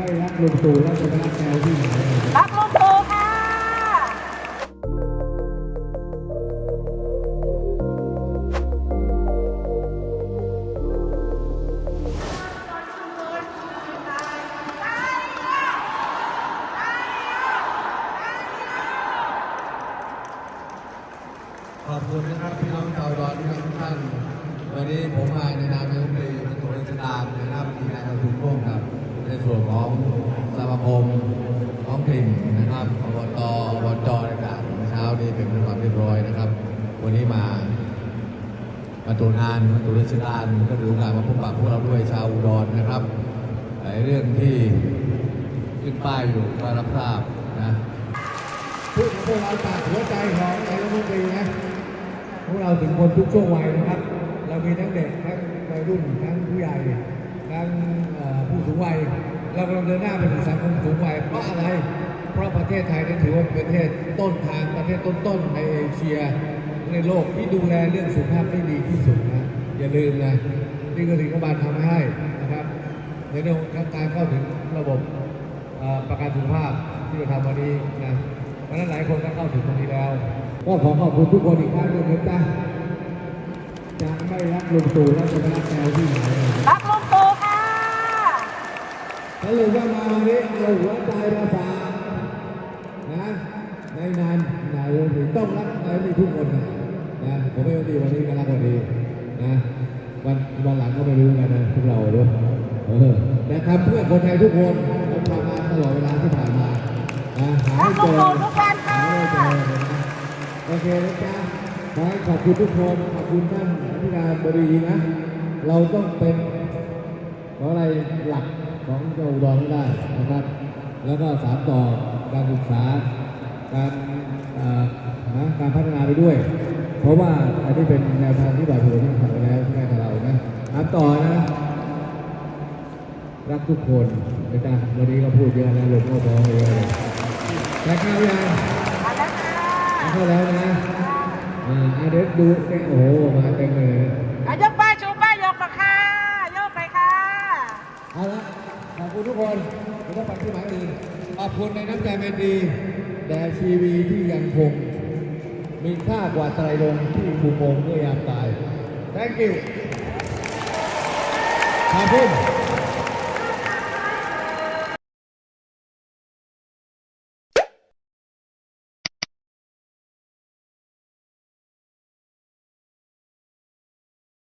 ไม่รักลุงตู่แล้วจะไปรักแนวที่ไหนรักลุงตู่ค่ะขอบคุณนะครับพี่น้องชาวดอนที่ทุกท่าน วันนี้ผมมาในนาม ของสมาคมท้องถิ่นนะครับอบตอบจต่างๆเช้านี้เป็นความเรียบร้อยนะครับ วันนี้มามาตรวงานมาตรวจราชการก็ถือโอกาสมาพบปะพวกเราด้วยชาวอุดรนะครับหลายเรื่องที่ขึ้นป้ายอยู่ก็รับทราบนะพูดพวกเราจากหัวใจของนายกรัฐมนตรีนะพวกเราถึงคนทุกช่วงวัยนะครับ เรามีทั้งเด็กทั้งวัยรุ่นทั้งผู้ใหญ่ทั้งผู้สูงวัย เรากำลังเดินหน้าไปถึงสังคมสูงวัยเพราะอะไร เพราะประเทศไทยนั้นถือว่าเป็นประเทศต้นทางประเทศต้นๆในเอเชีย ในโลกที่ดูแลเรื่องสุขภาพได้ดีที่สุดนะอย่าลืมนะนี่ก็ถึงรัฐบาลทำให้นะครับในเรื่องของการเข้าถึงระบบประกันสุขภาพที่เราทำวันนี้นะเพราะฉะนั้นหลายคนก็เข้าถึงตรงนี้แล้ว ก็ขอขอบคุณทุกคนอีกครั้งหนึ่งนะจ๊ะจะไม่รักลุงตู่แล้วจะไปรักแนวที่ไหน รักลุงตู่ค่ะ ถ้าเลยว่ามาวันนี้เอาหัวใจมาฝากนะในนามนายกรัฐมนตรีต้องรักนายกรัฐมนตรีทุกคนนะนะผมไม่ดีวันนี้ก็รักวันดีนะวันวันหลังก็ไม่รู้กันนะพวกเราด้วยเออแต่ทำเพื่อคนไทยทุกคนเราทำมาตลอดเวลาที่ผ่านมานะหาให้เจอรักลุงตู่ทุกวันค่ะหาให้เจอโอเคนะจ๊ะขอขอบคุณทุกคนขอบคุณท่านอธิการบดีนะ เราต้องเป็นอะไรหลัก ของจังหวัดอุดรให้ได้นะครับ แล้วก็สานต่อการศึกษาการเอ่อนะการพัฒนาไปด้วย เพราะว่าอันนี้เป็นแนวทางที่บาทหลวงทำไปแล้วที่แม่กับเรานะถามต่อนะ รักทุกคนนะจ๊ะวันนี้ก็พูดเยอะนะหลวงพ่อบอกเยอะเลยแต่ข้าวยังมาแล้วค่ะเข้าแล้วนะอ่าอะเดี๋ยวดูเนี่ยโอ้โหมาเต็มเลยอะยกป้ายชูป้ายยกมาค่ะยกไปค่ะเอาละ ขอบคุณทุกคนไม่ต้องไปที่หมายอื่นขอบคุณในน้ำใจแมนดีแด่ชีวีที่ยังคง มีค่ากว่าไตรลงที่ภูมงเมื่อยามตาย thank you ขอบคุณ